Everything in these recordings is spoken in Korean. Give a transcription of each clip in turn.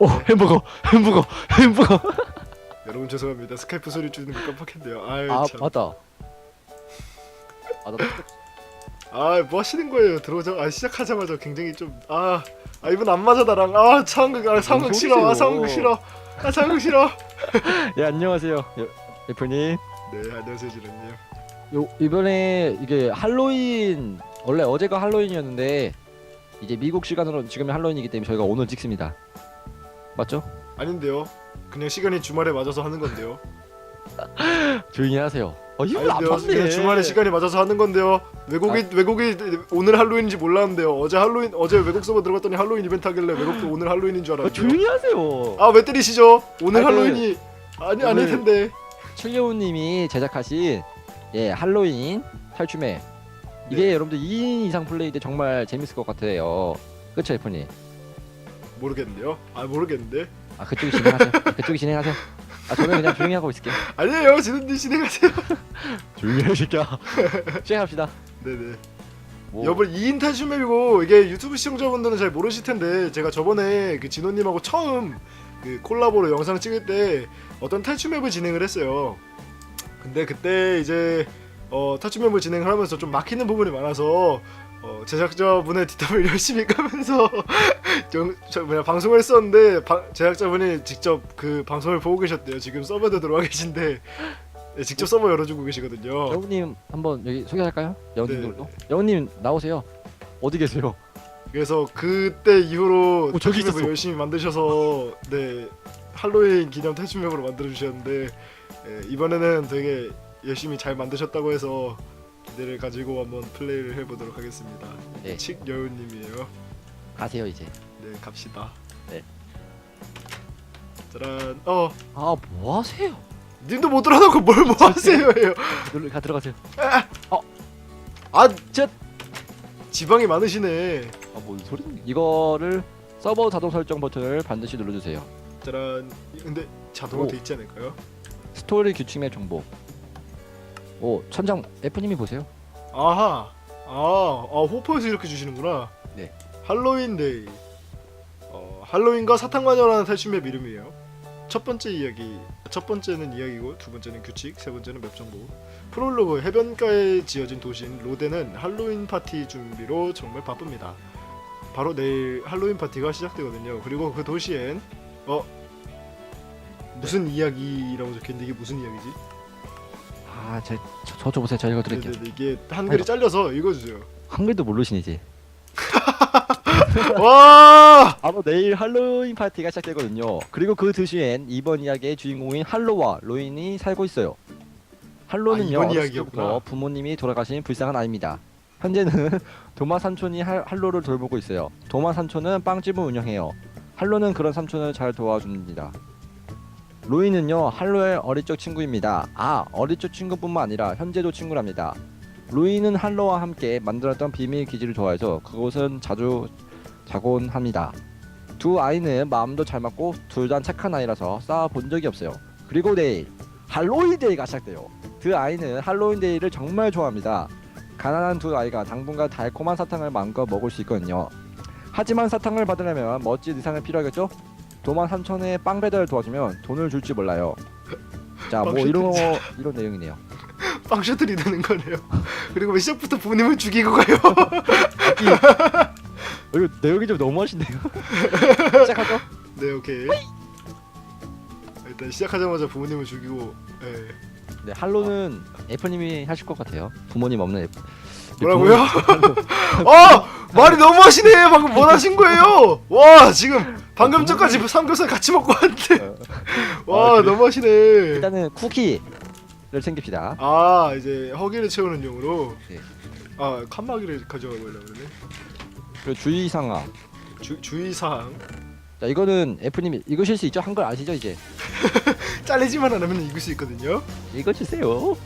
오 햄버거 햄버거 햄버거 여러분 죄송합니다. 스카이프 소리 줄이는 거 깜빡했네요. 아유 아 참. 맞다 아나 아, 뭐 하시는 거예요? 들어오자. 아, 시작하자마자 굉장히 좀 아, 아 이분 안 맞아 나랑. 아, 상극, 아, 상극 싫어. 아, 상극 싫어. 아, 상극 싫어. 예 안녕하세요 여- 대표님 네, 안녕하세요, 지련님. 요 이번에 이게 할로윈 원래 어제가 할로윈이었는데 이제 미국 시간으로 지금이 할로윈이기 때문에 저희가 오늘 찍습니다 맞죠? 아닌데요. 그냥 시간이 주말에 맞아서 하는 건데요. 조용히 하세요 어안 아닌데요. 그냥 주말에 시간이 맞아서 하는 건데요. 외국이 외국이 오늘 할로윈인지 몰랐는데요. 어제 할로윈 어제 외국 서버 들어갔더니 할로윈 이벤트 하길래 외국도 오늘 할로윈인 줄 어, 알았는데. 조용히 하세요 아, 왜 때리시죠? 오늘 아니, 그- 할로윈이 아니 아닐 오늘- 텐데. 칠려우님이 제작하신 예 할로윈 탈춤회 이게 네. 여러분들 2인 이상 플레이 때 정말 재밌을 것 같아요 그쵸 애플님? 모르겠는데요. 아, 모르겠는데. 아 그쪽이 진행하세요 그쪽이 진행하세요 아 저는 그냥 조용히 하고 있을게요 아니에요. 지든님 진행하세요. 조용히 해 새끼야 시작합시다 네네. 뭐, 여러분 2인 탈춤맵이고 이게 유튜브 시청자분들은 잘 모르실 텐데 제가 저번에 그 진호님하고 처음 그 콜라보로 영상 찍을 때 어떤 탈춤맵을 진행을 했어요. 근데 그때 이제 어, 탈춤맵을 진행을 하면서 좀 막히는 부분이 많아서 어, 제작자분의 뒷담을 열심히 까면서 영, 저 뭐냐 방송을 했었는데 바- 제작자분이 직접 그 방송을 보고 계셨대요. 지금 서버도 들어와 계신데 네, 직접 서버 열어주고 계시거든요. 여우님 한번 여기 소개할까요? 여우님들도 네. 여우님 나오세요 어디 계세요? 그래서 그때 이후로 어, 저기 탈춤맵을 있었어. 열심히 만드셔서 네 할로윈 기념 탈춤맵으로 만들어 주셨는데 예, 이번에는 되게 열심히 잘 만드셨다고 해서 기대를 가지고 한번 플레이를 해보도록 하겠습니다. 네. 칙 여우님이에요. 가세요 이제 네 갑시다. 네. 짜란. 어 아 뭐하세요? 님도 못 들어가고 뭘 뭐 하세요예요. 놀러 가 들어가세요 아 쯧! 지방이 많으시네. 아뭔 소리 이거를 서버 자동 설정 버튼을 반드시 눌러주세요 짜란. 근데 자동으로 오. 돼 있지 않을까요? 스토리 규칙 의 정보 오 천장 F님이 보세요 아하. 아, 아 호퍼에서 이렇게 주시는구나. 네. 할로윈데이. 어, 할로윈과 사탕마녀라는 탈춤맵 이름이에요. 첫 번째 이야기, 첫 번째는 이야기고 두 번째는 규칙, 세 번째는 맵 정보. 프롤로그 해변가에 지어진 도시인 로데는 할로윈 파티 준비로 정말 바쁩니다. 바로 내일 할로윈 파티가 시작되거든요. 그리고 그 도시엔 어 무슨 이야기라고 적혀있는데 이게 무슨 이야기지? 아제저 저 보세요 저 이거 드릴게요 네네네, 이게 한글이 아이고. 잘려서 읽어주세요. 한글도 모르시니지 와! 바로 내일 할로윈 파티가 시작되거든요. 그리고 그 도시엔 이번 이야기의 주인공인 할로와 로인이 살고 있어요. 할로는요 아, 이번 어렸을 이야기였구나. 때부터 부모님이 돌아가신 불쌍한 아이입니다. 현재는 도마 삼촌이 할, 할로를 돌보고 있어요. 도마 삼촌은 빵집을 운영해요. 할로는 그런 삼촌을 잘 도와줍니다. 로이는요 할로의 어릴 적 친구입니다. 아 어릴 적 친구뿐만 아니라 현재도 친구랍니다. 로이는 할로와 함께 만들었던 비밀 기지를 좋아해서 그곳은 자주 자곤 합니다. 두 아이는 마음도 잘 맞고 둘 다 착한 아이라서 싸워 본 적이 없어요. 그리고 내일 할로윈 데이가 시작돼요. 두 아이는 할로윈 데이를 정말 좋아합니다. 가난한 두 아이가 당분간 달콤한 사탕을 마음껏 먹을 수 있거든요. 하지만 사탕을 받으려면 멋진 의상이 필요하겠죠? 도만 삼촌의 빵 배달을 도와주면 돈을 줄지 몰라요. 자, 뭐빵 이런 셔틀 이런 내용이네요. 빵 셔틀이 되는 거네요. 그리고 시작부터 부모님을 죽이고 가요. 어, 이거 내용이 좀 너무하신데요. 시작하죠? 네, 오케이. 일단 시작하자마자 부모님을 죽이고 예. 네, 할로는 애플님이 하실 것 같아요. 부모님 없는 애플. 뭐라고요? 어! 말이 너무 하시네. 방금 뭐 하신 거예요? 와, 지금 방금 전까지 삼겹살 같이 먹고 왔는데. 와, 아, 그래? 너무 하시네. 일단은 쿠키를 챙깁시다. 아, 이제 허기를 채우는 용으로 네. 아, 칸막이를 가져가 보려고 그러네. 그리고 주의사항. 주, 주의사항. 자, 이거는 애플님이 읽으실 수 있죠? 한글 아시죠 이제? 잘리지만 않으면 읽을 수 있거든요. 읽어주세요.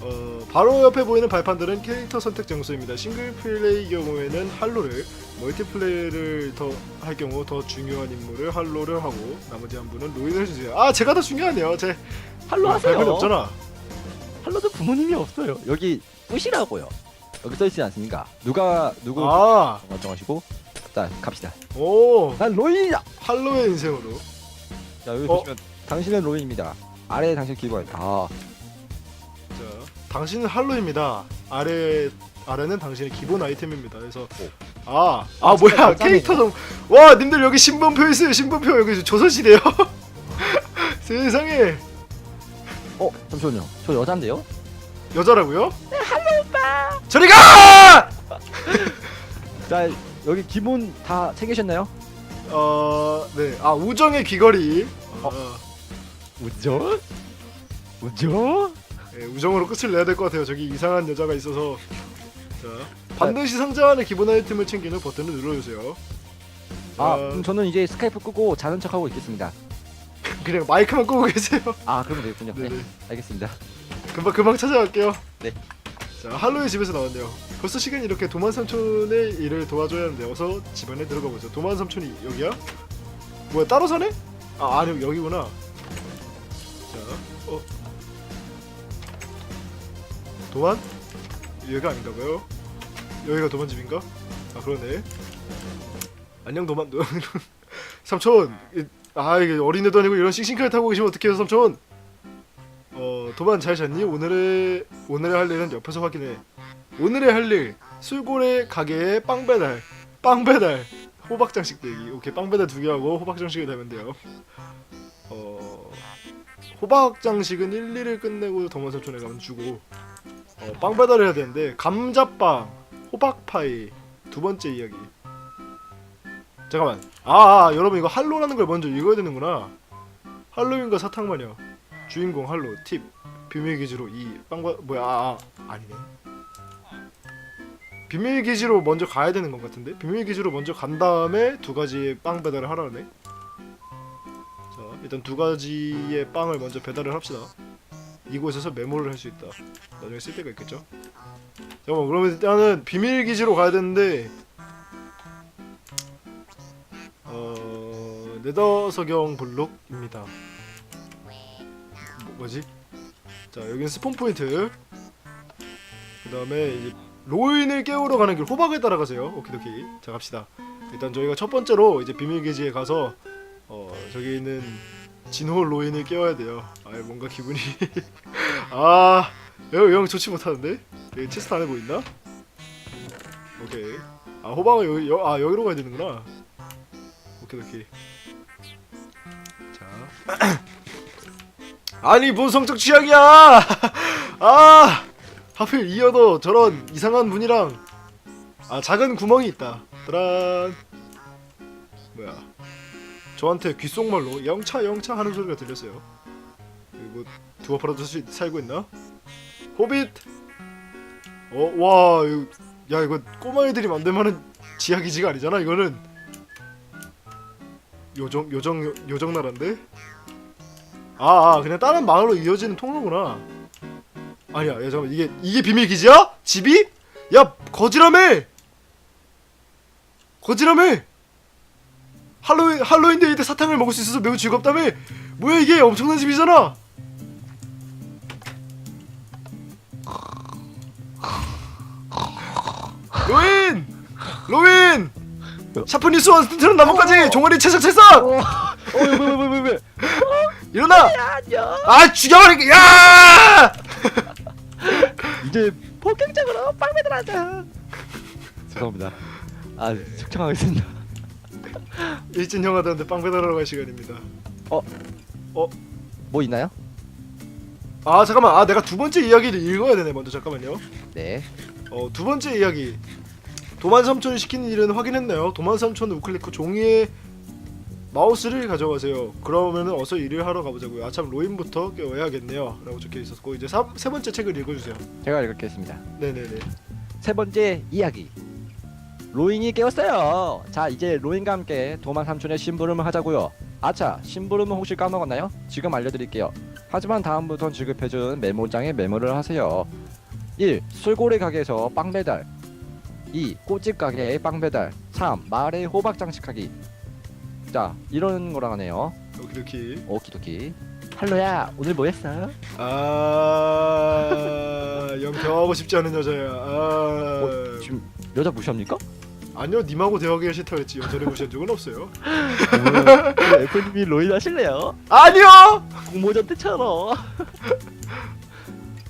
어, 바로 옆에 보이는 발판들은 캐릭터 선택 장소입니다. 싱글 플레이 경우에는 할로를, 멀티플레이를 더 할 경우 더 중요한 인물을 할로를 하고 나머지 한 분은 로인을 해주세요. 아 제가 더 중요하네요. 제 할로 하세요. 발판이 없잖아. 할로도 부모님이 없어요. 여기 뿌시라고요. 여기 써 있지 않습니까? 누가 누구 아 결정하시고 자 갑시다. 오 난 로인이다. 할로윈 인생으로 자 여기 어? 보시면 당신은 로인입니다. 아래에 당신 기본. 아자 당신은 할로입니다 아래 아래는 당신의 기본 아이템입니다 그래서 아아 아, 뭐야 진짜 캐릭터 좀와 님들 여기 신분표 있어요 신분표 여기 조선시대요 세상에 어 잠시만요. 저 여잔데요? 여자라고요? 네 할로 오빠 저리 가! 자 여기 기본 다 챙기셨나요? 어, 네. 아, 우정의 귀걸이. 어, 우정? 우정? 네, 우정으로 끝을 내야 될 것 같아요. 저기 이상한 여자가 있어서. 자, 반드시 상자 안에 기본 아이템을 챙기는 버튼을 눌러주세요. 자, 아 그럼 저는 이제 스카이프 끄고 자는 척하고 있겠습니다. 그냥 마이크만 끄고 계세요. 아 그러면 되겠군요. 네, 네네. 알겠습니다. 금방 금방 찾아갈게요. 네. 자, 할로의 집에서 나왔네요. 벌써 시간이 이렇게 도만 삼촌의 일을 도와줘야 하는데 어서 집 안에 들어가 보죠. 도만 삼촌이 여기야? 뭐야 따로 사네? 아 아니 여기구나. 자, 도만? 여기가 아닌가 봐요. 여기가 도만 집인가? 아 그러네. 안녕 도만. 삼촌. 이- 아 이게 어린애도 아니고 이런 싱싱카를 타고 계시면 어떡해요 삼촌? 어 도만 잘 잤니? 오늘의 오늘의 할 일은 옆에서 확인해. 오늘의 할 일 술고래 가게에 빵 배달, 빵 배달, 호박 장식 대기. 오케이 빵 배달 두 개 하고 호박 장식을 되면 돼요. 어 호박 장식은 1, 2를 끝내고 도만 삼촌에 가면 주고 어, 빵 배달을 해야 되는데 감자빵, 호박 파이 두 번째 이야기. 잠깐만. 아, 아 여러분 이거 할로라는 걸 먼저 읽어야 되는구나. 할로윈과 사탕 마녀. 주인공 할로 팁 비밀 기지로 이 빵과 뭐야 아, 아 아니네 비밀 기지로 먼저 가야 되는 것 같은데 비밀 기지로 먼저 간 다음에 두 가지의 빵 배달을 하라네 자 일단 두 가지의 빵을 먼저 배달을 합시다 이곳에서 메모를 할 수 있다. 나중에 쓸 때가 있겠죠? 잠깐만 그러면 일단은 비밀 기지로 가야 되는데 어 네더석영 블록입니다. 뭐, 뭐지? 자 여기는 스폰 포인트. 그 다음에 이제 로인을 깨우러 가는 길 호박을 따라가세요. 오키도키. 자 갑시다. 일단 저희가 첫 번째로 이제 비밀 기지에 가서 어 저기 있는 진호 로인을 깨워야 돼요. 아 뭔가 기분이. 아 영, 영 좋지 못하는데? 여기 체스트 안에 뭐 있나? 오케이. 아 호박은 여기 여, 아 여기로 가야 되는구나. 오키도키 자. 아니 뭔 성적 취향이야! 아! 하필 이어도 저런 이상한 문이랑 아 작은 구멍이 있다. 따란. 뭐야 저한테 귓속말로 영차 영차 하는 소리가 들렸어요 뭐 두어파라도 시- 살고 있나 호빗 어와 야 이거 꼬마애들이 만들 만한 지하 기지가 아니잖아 이거는 요정 요정 요정 나라인데 아, 아 그냥 다른 마을로 이어지는 통로구나. 아니야, 야 잠깐 이게 이게 비밀 기지야? 집이? 야 거지라며! 거지라며! 할로윈 할로윈 데이 때 사탕을 먹을 수 있어서 매우 즐겁다며? 뭐야 이게 엄청난 집이잖아. 로인! 로인! 샤프니스 원스트는 나뭇가지 종아리 채석채석! 어, 어왜왜왜왜 왜? 일어나! 아 죽여버릴게! 야! 이제 본격적으로 빵 배달하자. 죄송합니다. 아 측정하겠습니다. 일진 형아들한테 빵 배달하러 갈 시간입니다. 뭐 있나요? 아 잠깐만, 아 내가 두 번째 이야기를 읽어야 되네. 먼저 잠깐만요. 네. 어두 번째 이야기. 도만 삼촌이 시키는 일은 확인했나요? 도만 삼촌은 우클릭 후 종이에 마우스를 가져가세요. 그러면은 어서 일을 하러 가보자고요. 아참 로인부터 깨워야겠네요. 라고 적혀 있었고 이제 삼, 세 번째 책을 읽어주세요. 제가 읽겠습니다. 네네네. 세 번째 이야기. 로인이 깨웠어요. 자 이제 로인과 함께 도만 삼촌의 심부름을 하자고요. 아차 심부름은 혹시 까먹었나요? 지금 알려드릴게요. 하지만 다음부턴 지급해준 메모장에 메모를 하세요. 1. 술고래 가게에서 빵 배달 2. 꽃집 가게에 빵 배달 3. 마을에 호박 장식하기 자 이런 거랑 하네요. 오키도키. 오키도키 할로야 오늘 뭐 했어? 아, 영 대화하고 싶지 않은 여자야. 아, 어, 지금 여자 무시합니까? 아니요 님하고 대화하기가 싫다고 했지 여자를 무시한 적은 없어요 F님이 로인 하실래요? 아니요 공모전 때처럼.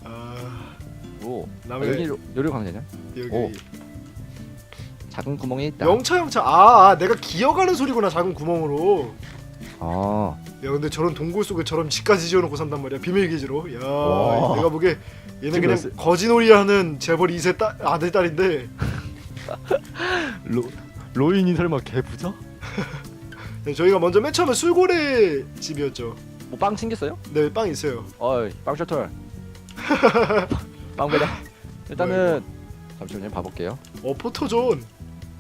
아 오. 남의- 여기 요- 요리 강제냐? 여기 오. 작은 구멍이 있다. 영차 영차 아, 아 내가 기어가는 소리구나 작은 구멍으로 아. 야 근데 저런 동굴 속에 저런 집까지 지어놓고 산단 말이야 비밀 기지로 야 와. 내가 보기에 얘는 그냥 거지놀이하는 재벌 2세 딸 아들 딸인데 로 로인이 설마 개부자? 네, 저희가 먼저 맨 처음에 술고래 집이었죠 뭐 빵 챙겼어요? 네 빵 있어요 어이 빵 셔틀. 빵 배달. 일단은 잠시만요 봐볼게요. 어 포토존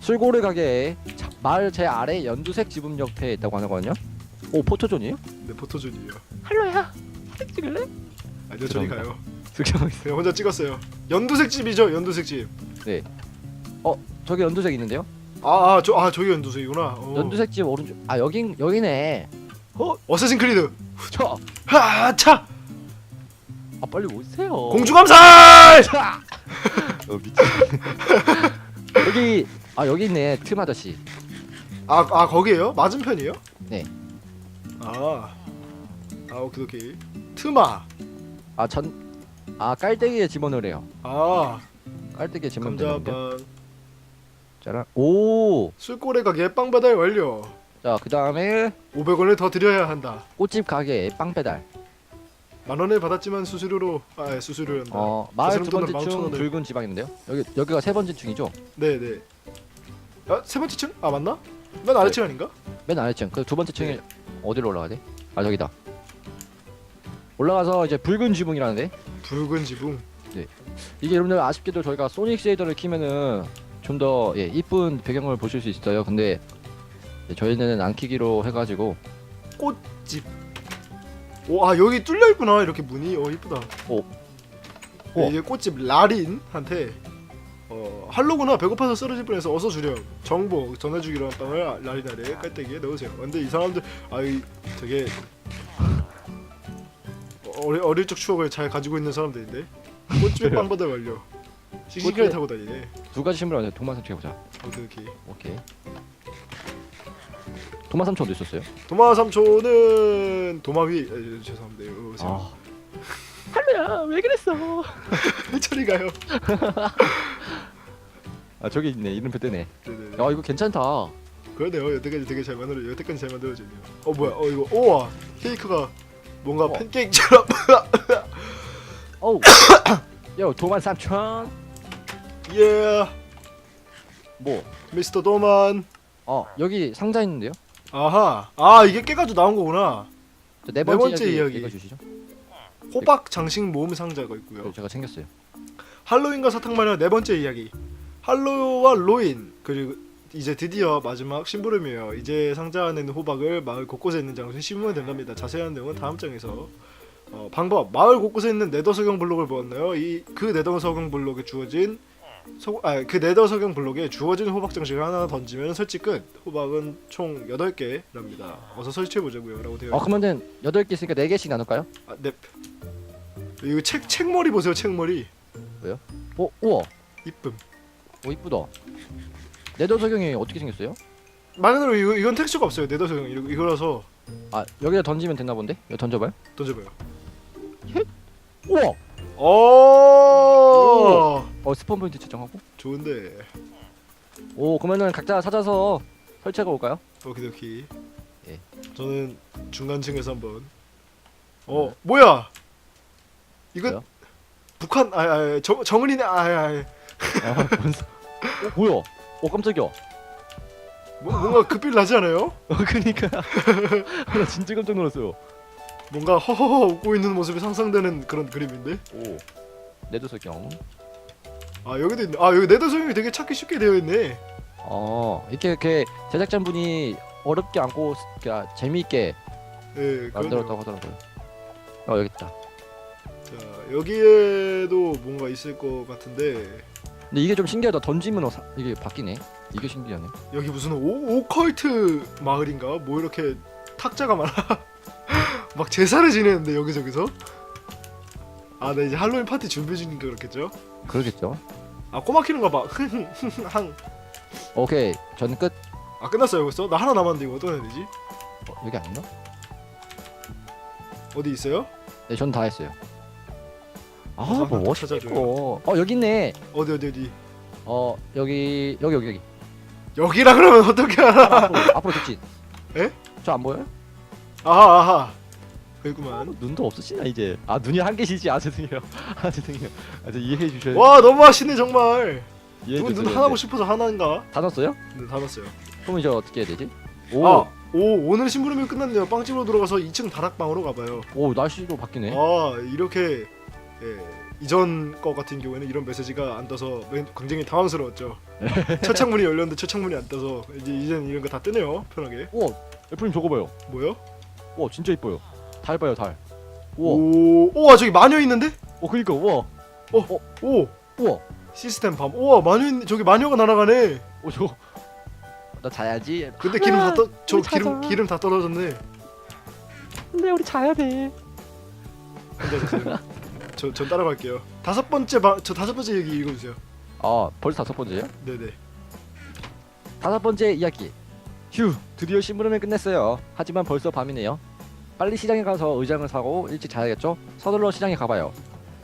술고래 가게에 자- 마을 제 아래 연두색 지붕 옆에 있다고 하거든요. 오 포토존이에요? 네 포토존이에요 할로야. 사진 찍을래? 아니요 저리. 가요. 그냥 혼자 찍었어요 연두색 집이죠 연두색 집아아저 어 저기 연두색 있는데요? 아, 저- 아, 저기 연두색이구나 어. 연두색 집 오른쪽. 아 여긴 여기네. 어 어쌔신 크리드 저. 하 차 아 빨리 오세요. 공주감살 차! 어 미친. 여기 아 여기 있네 틈 아저씨. 아, 아 거기에요? 맞은편이에요? 네. 아, 아 오케이 오케이. 트마. 아 전. 아 깔때기에 집어넣으래요. 아, 깔때기에 집어넣으면 되는데. 짜란. 오. 술고래 가게 빵 배달 완료. 자 그 다음에 500원을 더 드려야 한다. 꽃집 가게에 빵 배달. 만 원을 받았지만 수수료로 아 예, 수수료란다. 어 마을 사람 두 번째 층15,000 원 을. 붉은 지방 있는데요. 여기 여기가 세 번째 층이죠. 네 네. 아 세 번째 층? 아 맞나? 맨 아래 네. 층 아닌가? 맨 아래층. 그 두 번째 층이 네. 어디로 올라가야 돼? 아 저기다. 올라가서 이제 붉은 지붕이라는데 붉은 지붕. 이게 여러분들 아쉽게도 저희가 소닉 쉐이더를 키면은 좀 더 예, 이쁜 배경을 보실 수 있어요. 근데 예, 저희는 안 키기로 해가지고 꽃집. 오, 아 여기 뚫려 있구나 이렇게 문이. 어 이쁘다. 오. 네, 오. 이게 꽃집 라린한테 어 할로구나 배고파서 쓰러질 뻔해서 어서 주렴 정보 전해주기로 한 빵을 라린 아래 깔때기에 넣으세요. 근데 이 사람들 아이 되게 어리, 어릴 적 추억을 잘 가지고 있는 사람들인데 꽃집에 그래요? 빵 받아 완료. 꽃집에- 타고 다니네. 두 가지 신문을 도만 삼촌 해보자. 오케이 오케이. 오케이. 도만 삼촌도 있었어요. 도마 삼촌은 도마위 에, 죄송합니다. 이리 오세요. 아. 할로야 왜 그랬어? 저리 가요. 아 저기 있네 이름표 뜨네. 네네. 야 이거 괜찮다. 그러네요. 여태까지 되게 잘 만들어. 여태까지 잘 만들어졌네요. 어 뭐야? 어 이거 오와 케이크가 뭔가 어. 팬케이크처럼. 어우. 야 도만 삼촌. 예. 뭐? 미스터 도만. 어 여기 상자 있는데요. 아하. 아 이게 깨가지고 나온 거구나. 저네네 번째, 번째 이야기. 읽어주시죠. 호박 장식 모음 상자가 있고요. 네, 제가 챙겼어요. 할로윈과 사탕 마녀 네 번째 이야기. 할로와 로인 그리고 이제 드디어 마지막 심부름이에요. 이제 상자 안에 있는 호박을 마을 곳곳에 있는 장소에 심으면 된답니다. 자세한 내용은 다음 장에서. 어, 방법 마을 곳곳에 있는 네더 석영 블록을 보았나요? 이 그 네더 석영 블록에 주어진 소, 아, 그 네더 석영 블록에 주어진 호박 장식을 하나 던지면 설치 끝. 호박은 총 8개랍니다. 어서 설치해 보자고요. 라고 되어 어 그러면은 여덟 개 있으니까 네 개씩 나눌까요? 아, 네. 이거 책 책머리 보세요. 책머리. 어 우와. 이쁨. 오 이쁘다. 네더 석영이 어떻게 생겼어요? 말 그대로 이거, 이건 텍스처가 없어요. 네더 석영 이거, 이거라서 아 여기다 던지면 되나 본데? 여기 던져봐요. 던져 봐요. 우와. 오, 어 스폰 포인트 지정하고. 좋은데. 오 그러면은 각자 찾아서 설치하고 올까요? 오케이 오케이. 예. 저는 중간층에서 한번. 어 뭐야? 이거 뭐야? 북한 아아 정 정은이네 아아 아 뭔? 소- 어 뭐야? 어 깜짝이야. 뭐, 뭔가 급필 나지 않아요? 어 그니까. 나 진짜 깜짝 놀랐어요. 뭔가 허허허 웃고 있는 모습이 상상되는 그런 그림인데. 오. 석영. 아 여기도 있네. 아 여기 석영이 되게 찾기 쉽게 되어 있네. 어 이렇게 이렇게 제작자분이 어렵게 않고 그러니까 재미있게 예. 만들었다고 하더라고요. 어 여기 있다. 자 여기에도 뭔가 있을 것 같은데 근데 이게 좀 신기하다. 던지면 어, 사- 이게 바뀌네. 이게 신기하네. 여기 무슨 오, 오컬트 마을인가? 뭐 이렇게 탁자가 많아. 막 제사를 지내는데 여기저기서. 아, 네 이제 할로윈 파티 준비 중이니까 그렇겠죠. 그러겠죠. 아, 꼬막히는 거 봐. 항. 오케이 저는 끝아 끝났어요 벌써? 나 하나 남았는데 이거 어떻게 해야 되지? 어, 여기 아닌가? 어디 있어요? 네, 전 다 했어요. 아, 가서 뭐 하나 찾아줘요. 어디고? 어, 여기 있네. 어디 어디 어디 어, 여기 여기 여기 여기. 여기라 그러면 어떻게 알아 앞으로 앞으로 직진. 에? 저안 보여요? 아하 아하 여기구만 눈도 없으시나 이제? 아, 눈이 한 개시지. 아, 죄송해요. 아, 죄송해요. 아, 저 이해해 주셔야 와 너무 하시네 정말 이해해 누군 눈 주셔야 하나고 돼. 싶어서 하나인가? 다 넣었어요? 네, 다 넣었어요 그럼 이제 어떻게 해야 되지? 오, 아, 오 오늘 심부름이 끝났네요 빵집으로 들어가서 2층 다락방으로 가봐요 오, 날씨도 바뀌네. 아 이렇게 예, 이전 거 같은 경우에는 이런 메시지가 안 떠서 맨- 굉장히 당황스러웠죠 첫 창문이 열렸는데 첫 창문이 안 떠서 이제 이제는 이런 거 다 뜨네요 편하게 오, 애플님 저거 봐요. 뭐요? 와, 진짜 이뻐요. 달 봐요, 달. 우와. 오, 우와 저기 마녀 있는데? 어, 그니까 우와. 오 우와. 시스템 밤 우와 마녀 있 저기 마녀가 날아가네 오, 저거. 나 자야지. 근데 기름 다 떠 저 우리 기름 자자. 기름 다 떨어졌네 근데 우리 자야 돼. 앉아주세요 저 전 따라갈게요 다섯 번째 바, 저 다섯 번째 얘기 읽어주세요 아, 벌써 다섯 번째요? 네네 다섯 번째 이야기. 휴, 드디어 심부름을 끝냈어요. 하지만 벌써 밤이네요. 빨리 시장에 가서 의장을 사고 일찍 자야겠죠? 서둘러 시장에 가봐요.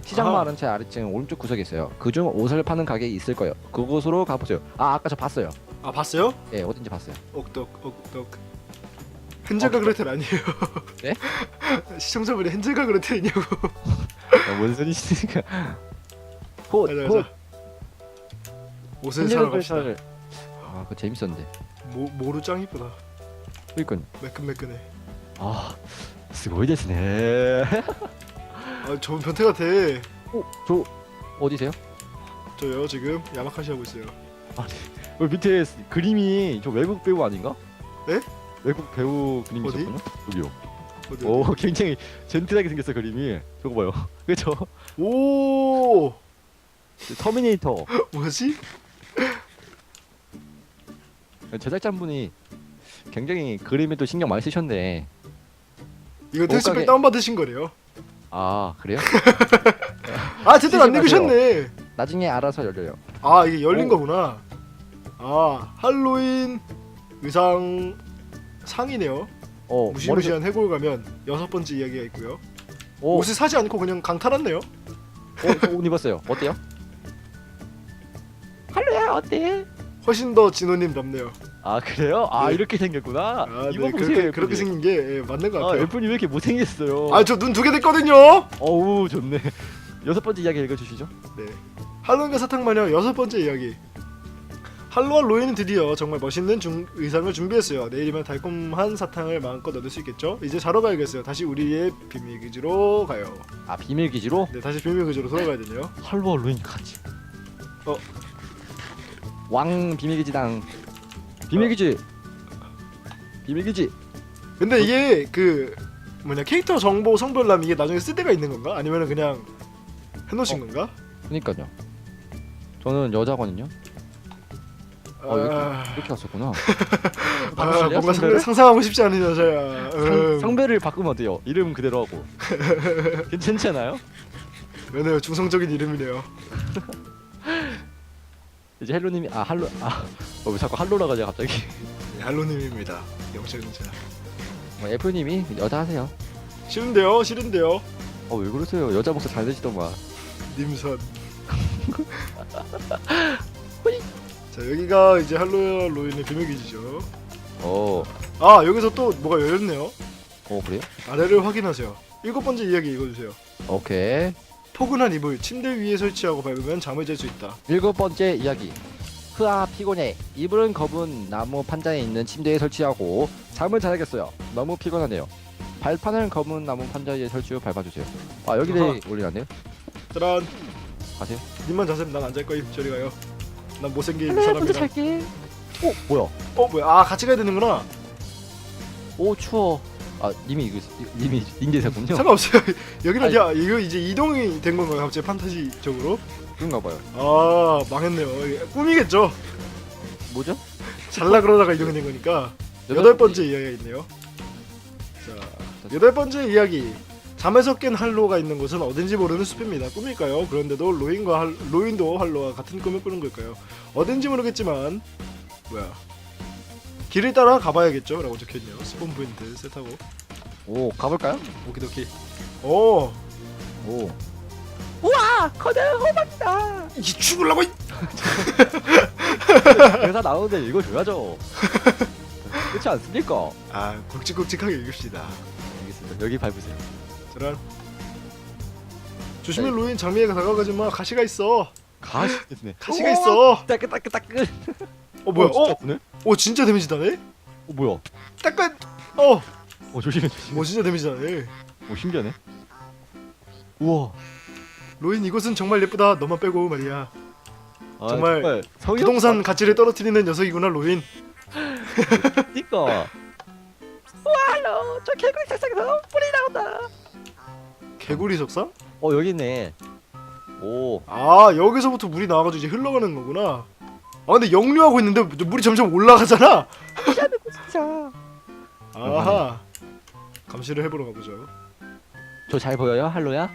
시장. 마을은 제 아래층 오른쪽 구석에 있어요. 그중 옷을 파는 가게 있을 거예요. 그곳으로 가보세요. 아, 아까 저 봤어요. 아 봤어요? 예, 어딘지 봤어요. 억덕 억덕 헨젤과. 그레텔 아니에요 네? 시청자분이 헨젤과 그레텔이냐고 야, 뭔 소리시니까. 호, 가자 호, 가자 옷을 사러 갑시다 를 아, 그거 재밌었는데. 모, 모루 짱 이쁘다 그니까요. 매끈매끈해 아, すごいですね. 아 좋은 변태 같아 어, 저 어디세요? 저요 지금 야마카시 하고 있어요 그 밑에 그림이 저 외국 배우 아닌가? 네? 외국 배우 그림이 어디? 있었군요. 여기요. 어디, 오, 굉장히 젠틀하게 생겼어 그림이. 저거 봐요. 그렇죠? 오 터미네이터 뭐지? 제작자분이 굉장히 그림에도 신경 많이 쓰셨네. 이거 옷가게- 다운받으신 거래요 아 그래요? 아 제대로 안 쓰지 읽으셨네 나중에 알아서 열려요. 아 이게 열린 오. 거구나 아 할로윈 의상 상이네요 어, 무시무시한 해골 가면 여섯 번째 이야기가 있고요 오, 옷을 사지 않고 그냥 강탈했네요 어, 저옷 입었어요. 어때요? 할로야 어때? 훨씬 더 진호님 닮네요 아 그래요? 아 네. 이렇게 생겼구나. 아, 이거 네, 보세요. 그렇게, 그렇게. 생긴 게 예, 맞는 것 아 같아요 애플이 왜 이렇게 못생겼어요? 아 저 눈 두 개 됐거든요 어우 좋네. 여섯 번째 이야기 읽어주시죠. 네. 할로윈과 사탕마녀 여섯 번째 이야기. 할로와 로이는 드디어 정말 멋있는 중, 의상을 준비했어요. 내일이면 달콤한 사탕을 마음껏 얻을 수 있겠죠? 이제 자러 가야겠어요. 다시 우리의 비밀 기지로 가요. 아 비밀 기지로 네, 다시 비밀 기지로 돌아가야 되네요. 할로와 루인 같이. 어. 왕 비밀 기지당. 비밀 기지. 비밀 기지. 근데 이게 그 뭐냐 캐릭터 정보 성별남 이게 나중에 쓸 데가 있는 건가? 아니면은 그냥 해놓으신 어. 건가? 그니까요. 저는 여자거든요. 어, 이렇게, 아, 이렇게 왔었구나. 아, 바꾸실래요? 뭔가 성별을? 상, 상상하고 싶지 않은 여자야. 성, 음, 성별을 바꾸면 어때요? 이름 그대로 하고. 괜찮지 않아요? 왜냐요 중성적인 이름이네요. 이제 헬로님이 아 할로 아왜 자꾸 할로라 가지 갑자기? 네, 할로님입니다. 영철자. 어, 애플님이 여자 하세요. 싫은데요, 싫은데요. 어 왜 그러세요? 여자 목소리 잘 내시더만. 님선. 자 여기가 이제 할로야 로인의 비밀기지죠. 어, 아 여기서 또 뭐가 열렸네요. 어 그래요? 아래를 확인하세요. 일곱 번째 이야기 읽어주세요. 오케이. 포근한 이불 침대 위에 설치하고 밟으면 잠을 잘 수 있다. 일곱 번째 이야기. 흐아 피곤해. 이불은 검은 나무 판자에 있는 침대에 설치하고 잠을 자야겠어요. 너무 피곤하네요. 발판을 검은 나무 판자에 설치 후 밟아주세요. 아 아하. 여기를 올리네요. 짜란. 가세요. 님만 자셈 난안 잘 거임. 저리 가요. 난 못생긴 먼저 사람이라. 잘게. 오 뭐야? 어 뭐야? 아 같이 가야 되는구나. 오 추워. 아 이미 이거 이미 인계사군요. 상관없어요. 여기는 아니. 야 아, 이거 이제 이동이 된 건가요? 갑자기 판타지적으로? 그런가 봐요. 아 망했네요. 꿈이겠죠. 뭐죠? 잘라 그러다가 이동이 된 거니까 여덟 번째 이야기가 있네요. 자 여덟 번째 이야기. 잠에서 깬 할로가 있는 곳은 어딘지 모르는 숲입니다. 꿈일까요? 그런데도 로인과 할, 로인도 할로와 같은 꿈을 꾸는 걸까요? 어딘지 모르겠지만 뭐야 길을 따라 가봐야겠죠? 라고 적혀있네요. 스폰 포인트 세타고. 오 가볼까요? 오키도키. 오 오. 우와! 거대한 호박이다! 이 죽을라고! 회사 나오는데 이거 줘야죠. 그렇지 않습니까? 아 굵직굵직하게 읽읍시다. 알겠습니다. 여기 밟으세요. 저런. 조심히 로인. 장미에 다가가지마. 가시가 있어. 가시 있네. 가시가 있어. 따끈따끈따끈. 어 뭐야? 어? 진짜 어? 오 진짜 데미지 다네? 어 뭐야? 약간 어. 어 조심해 조심해. 오 진짜 데미지 다네. 오 신기하네. 우와. 로인 이곳은 정말 예쁘다. 너만 빼고 말이야. 아, 정말 성의 부동산 가치를 떨어뜨리는 녀석이구나 로인. 니까. 와요. 저 개구리 색상에서 뿌리 나온다. 개구리 속상? 어 여기 있네. 오. 아 여기서부터 물이 나와가지고 이제 흘러가는 거구나. 아 근데 역류하고 있는데 물이 점점 올라가잖아. 진짜. 아 감시를 해보러 가보죠. 저 잘 보여요? 할로야?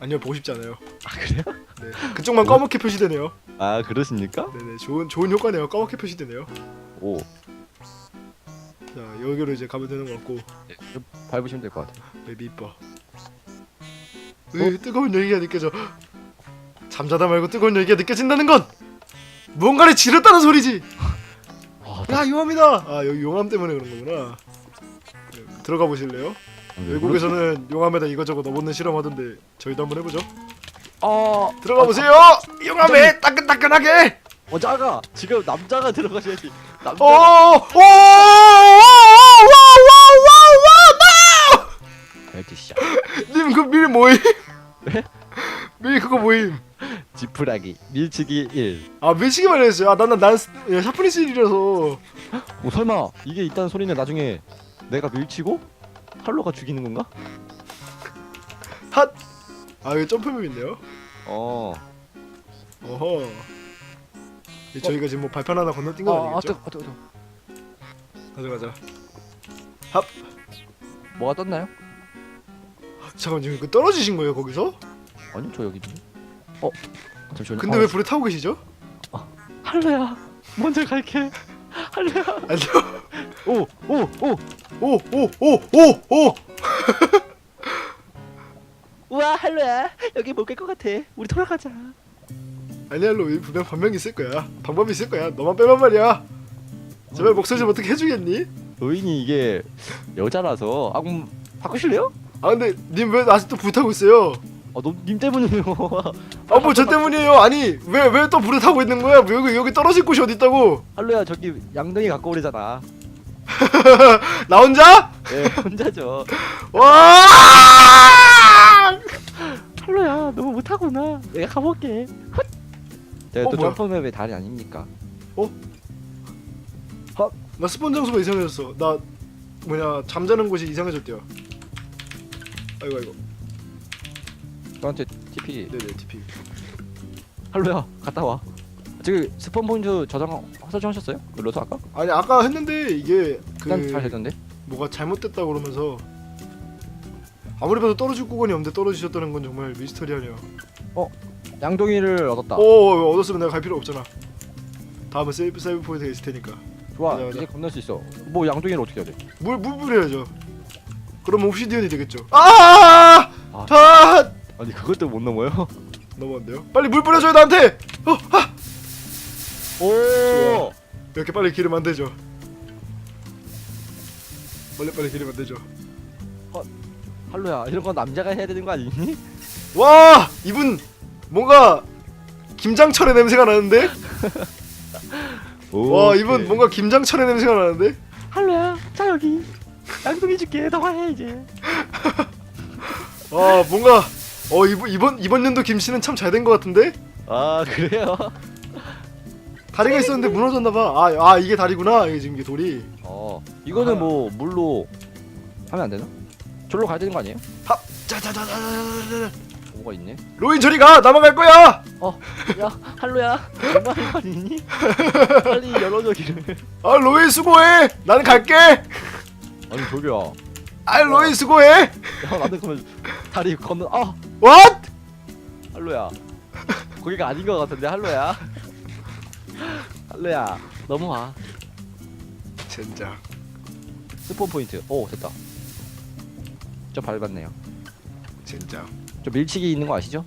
아니요 보고 싶지 않아요. 아 그래요? 네. 그쪽만 까맣게 표시되네요. 아 그러십니까? 네네 좋은 좋은 효과네요. 까맣게 표시되네요. 오 자 여기로 이제 가면 되는 것 같고 네, 밟으시면 될 것 같아요. 네, 맵이 이뻐. 어? 으 뜨거운 열기가 느껴져. 잠자다 말고 뜨거운 열기가 느껴진다는 건 뭔가를 지렸다는 소리지. 야 용암이다. 아 여기 용암 때문에 그런 거구나. 들어가 보실래요? 외국에서는 용암에다 이것저것 넣어놓는 실험하던데 저희도 한번 해보죠. 어 들어가 보세요. 용암에 따끈따끈하게. 여자가 지금 남자가 들어가셔야지. 남자. 오오오오오오오오님 그 밀 뭐임? 네? 메이 그거 뭐임? 지푸라기 밀치기 1. 아 밀치기만 했어요. 아 나는 난 예, 샤프니스 일이라서. 뭐 어, 설마 이게 있다는 소리는 나중에 내가 밀치고 팔로가 죽이는 건가? 핫. 아 여기 점프맵인데요? 어. 어허. 이 저희가 지금 뭐 발판 하나 건너뛴 거 아, 어, 아, 뜨거, 아니겠죠? 뜨거, 뜨거. 가자 가자. 뭐가 떴나요? 아, 잠깐 지금 그 떨어지신 거예요 거기서? 아니요, 저 여기 있는데. 어, 잠시만요. 근데 아, 왜 불에 타고 계시죠? 할로야, 먼저 갈게. 할로야. 아니요. 오, 오, 오. 오오오오 오. 우와, 할로야. 여기 못갈것 같아. 우리 돌아가자. 아니야 로이 분명 반명이 있을 거야. 방법이 있을 거야. 너만 빼만 말이야. 제발 목소리 좀 어떻게 해주겠니? 노인이 이게 여자라서 아 그럼 바꾸실래요? 아 근데 님 왜 아직도 불 타고 있어요? 아, 너, 님 때문이에요. 아 뭐 저 때문이에요. 아니 왜 왜 또 불에 타고 있는 거야? 뭐 여기 여기 떨어질 곳이 어디 있다고? 할로야, 저기 양동이 갖고 오래잖아. 나 혼자? 네, 혼자죠. 와! 할로야, 너무 못하구나. 내가 가볼게. 훗. 제가 어, 또 뭐야? 점프맵의 달이 아닙니까? 나 스폰 장소가 이상해졌어. 나 뭐냐 잠자는 곳이 이상해졌대요. 아이고 아이고. 저한테 TP. 네네 TP. 할로야, 갔다 와. 지금 스폰 포인트 저장 설정 하셨어요? 눌러서 아까? 아니 아까 했는데 이게 일단 잘 그 되던데. 뭐가 잘못됐다 그러면서 아무리 봐도 떨어질 구간이 없는데 떨어지셨다는 건 정말 미스터리하네요. 양동이를 얻었다. 오 얻었으면 내가 갈 필요 없잖아. 다음은 세이브 세이브 포인트가 있을 테니까. 좋아, 가자, 가자. 이제 건널 수 있어. 뭐 양동이를 어떻게 해야 돼? 물물 뿌려야죠. 그러면 옵시디언이 되겠죠. 아! 아. 아! 아 니 그것도 못 넘어요? 넘어왔네요. 빨리 물 뿌려줘요 나한테. 어, 아! 오. 이렇게 빨리 길을 만들죠. 빨리 빨리 길을 만들죠. 할로야, 이런 건 남자가 해야 되는 거 아니니? 와 이분 뭔가 김장철의 냄새가 나는데? 와 이분 뭔가 김장철의 냄새가 나는데? 할로야, 자 여기 양동이 줄게. 너가 해 이제. 아 뭔가 어 이번 이번 이번 연도 김씨는 참 잘 된 것 같은데? 아 그래요? 다리가 있었는데 무너졌나 봐. 아, 아 이게 다리구나. 이게 지금 이게 돌이. 어, 이거는 아. 뭐 물로 하면 안 되나? 절로 가야 되는 거 아니에요? 하, 자자자자자자. 뭐가 있네. 로인 저리 가. 나만 갈 거야. 어, 야, 할로야, 정말 할거 아니니? 빨리 열어줘 길을. 아 로인 수고해. 나는 갈게. 아니 저기야. 아 로인 수고해. 야, 나도 그러면 다리 건너. 아, What? 할로야. 거기가 아닌 것 같은데 할로야. 할로야. 넘어와. 젠장. 스폰 포인트. 오 됐다. 저 밟았네요. 젠장. 저 밀치기 있는 거 아시죠?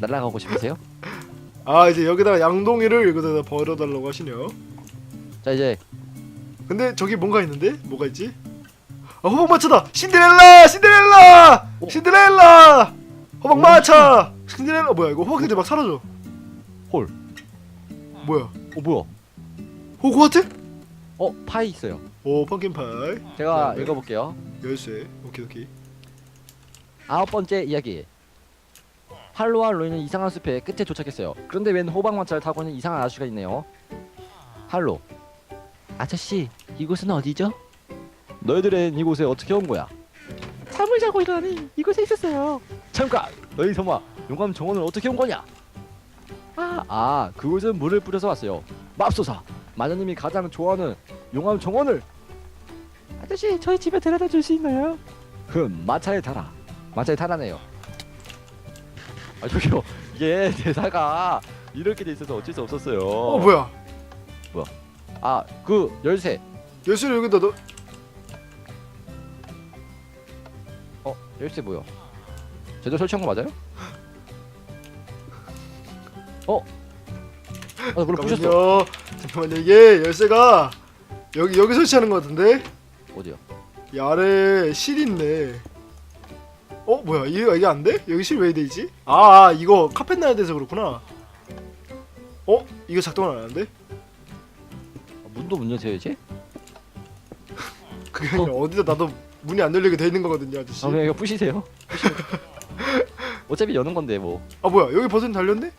날아가고 싶으세요? 아 이제 여기다가 양동이를 여기다가 버려달라고 하시네요. 자 이제 근데 저기 뭔가 있는데? 뭐가 있지? 아 호박 마차다! 신데렐라! 신데렐라! 오. 신데렐라! 호박 오. 마차! 신데렐라 뭐야 이거 호박들이 막 사라져. 홀. 뭐야? 어 뭐야? 호그와트? 어 파이 있어요. 오 펌킨 파이. 제가 네. 읽어볼게요. 열쇠. 오케이 오케이. 아홉 번째 이야기. 할로와 로이는 이상한 숲의 끝에 도착했어요. 그런데 웬 호박 마차를 타고 있는 이상한 아저씨가 있네요. 할로. 아저씨, 이곳은 어디죠? 너희들은 이곳에 어떻게 온 거야? 잠을 자고 일어나니 이곳에 있었어요. 잠깐, 너희 설마 용암 정원을 어떻게 온 거냐? 아, 아, 그곳은 물을 뿌려서 왔어요. 맙소사, 마녀님이 가장 좋아하는 용암 정원을. 아저씨, 저희 집에 데려다 줄 수 있나요? 흠, 마차에 타라. 마차에 타라네요. 아 저기요 이게 대사가 이렇게 돼 있어서 어쩔 수 없었어요. 어 뭐야? 아 그 열쇠. 열쇠를 여기다 넣. 어 열쇠 뭐야? 제대로 설치한 거 맞아요? 어? 아 물론 부셨어. 잠깐만요. 잠깐만요. 이게 열쇠가 여기 여기 설치하는 것 같은데 어디요? 이 아래 실 있네. 어 뭐야 이게 이게 안 돼? 여기 실 왜 돼 있지? 아, 아 이거 카펫 놔야 돼서 그렇구나. 어 이거 작동을 안 하는데? 아, 문도 문 여셔야지. 그게 아니라 어. 디다 나도 문이 안 열리게 돼 있는 거거든요 아저씨. 아 그냥 이거 부시세요. 어차피 여는 건데 뭐. 아 뭐야 여기 버튼 달렸네?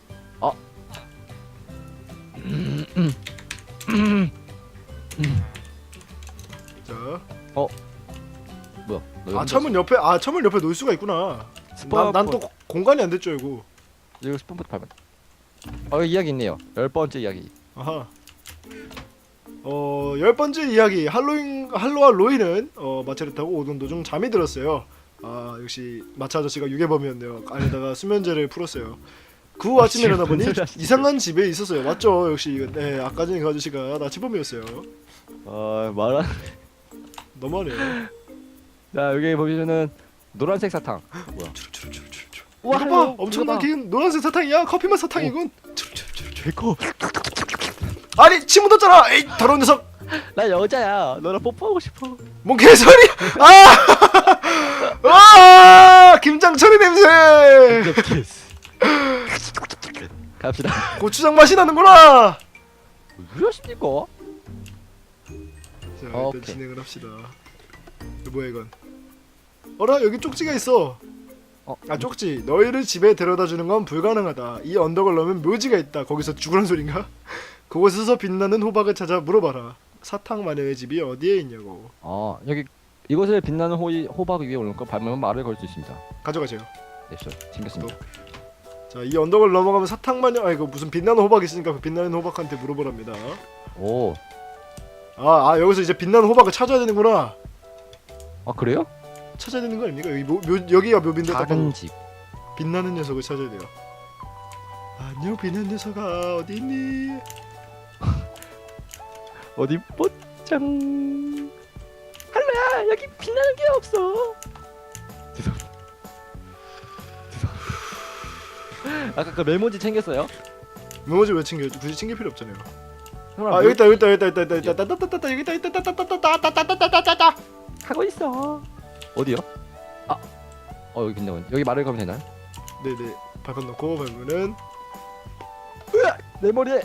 자, 뭐야? 너아 철문 옆에 아 철문 옆에 놓을 수가 있구나. 스폰 난 또 공간이 안 됐죠 이거. 이거 스폰부터 밟아. 어 여기 이야기 있네요. 열 번째 이야기. 아하. 어, 열 번째 이야기. 할로윈 할로와 로이는 어, 마차를 타고 오던 도중 잠이 들었어요. 아, 역시 마차 아저씨가 유괴범이었네요. 안에다가 수면제를 풀었어요. 그 후 아침에 일어나 보니? 이상한 집에 있었어요. 맞죠? 역시 네, 아까 전에 그 아저씨가 나치범이었어요. 아 말한. 너무하네요. 자 여기 보시면은 노란색 사탕. 뭐야? 추르추르추르추르. 우와, 이거 봐, 할로, 엄청난 긴 노란색 사탕이야. 커피맛 사탕이군. 제거. 아니, 침 묻었잖아. 에이, 더러운 녀석. 나 여자야. 너랑 뽀뽀하고 싶어. 뭔 개소리? 아! 아! 김장철이 냄새. 갑시다. 고추장 맛이 나는구나. 왜 하십니까? 자, 일단 오케이. 진행을 합시다. 이거 뭐야 이건? 어라 여기 쪽지가 있어. 어, 아 쪽지. 너희를 집에 데려다 주는 건 불가능하다. 이 언덕을 넘으면 묘지가 있다. 거기서 죽으란 소린가? 그곳에서 빛나는 호박을 찾아 물어봐라. 사탕 마녀의 집이 어디에 있냐고. 어 여기 이곳을 빛나는 호이, 호박 위에 올려놓고 밟으면 말을 걸 수 있습니다. 가져가세요. 네, 저 챙겼습니다. 자, 이 언덕을 넘어가면 사탕 마녀 아 이거 무슨 빛나는 호박 있으니까 그 빛나는 호박한테 물어보랍니다. 오, 아, 아 여기서 이제 빛나는 호박을 찾아야 되는구나. 아 그래요? 찾아야 되는 거 아닙니까? 여기 묘, 묘 여기가 묘빈데 딱 봐도. 작은 집. 빛나는 녀석을 찾아야 돼요. 안녕 빛나는 녀석아 어디 있니? 어디 뽀짱. 할로야 여기 빛나는 게 없어. 죄송합니다. 죄송합니다. 아까 그 메모지 챙겼어요? 메모지 왜 챙겨? 굳이 챙길 필요 없잖아요. 형아, 아 여기 있다 여기 있다 여기 있다 여기 있다 여기 있다 따따따따 여기 있다 여기 있다 따따따따따따따따따따 하고 있어. 어디요? 아, 어 여기 있네. 여기 말을 걸면 되나요? 네네 발판 넣고 밟으면은 으아! 내 머리에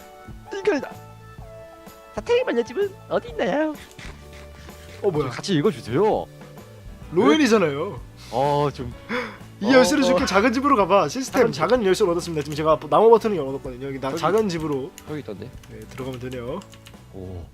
띵kal이다. 사태리 마녀집은 어디 있나요? 어 뭐야 같이 읽어주세요. 로엔이잖아요. 어 좀 이 어, 열쇠를 어. 줄게 작은 집으로 가봐. 시스템 작은 집. 작은 열쇠를 얻었습니다. 지금 제가 나무 버튼을 열어뒀거든요. 여기 나 여기. 작은 집으로 여기 있던데. 네, 들어가면 되네요. 오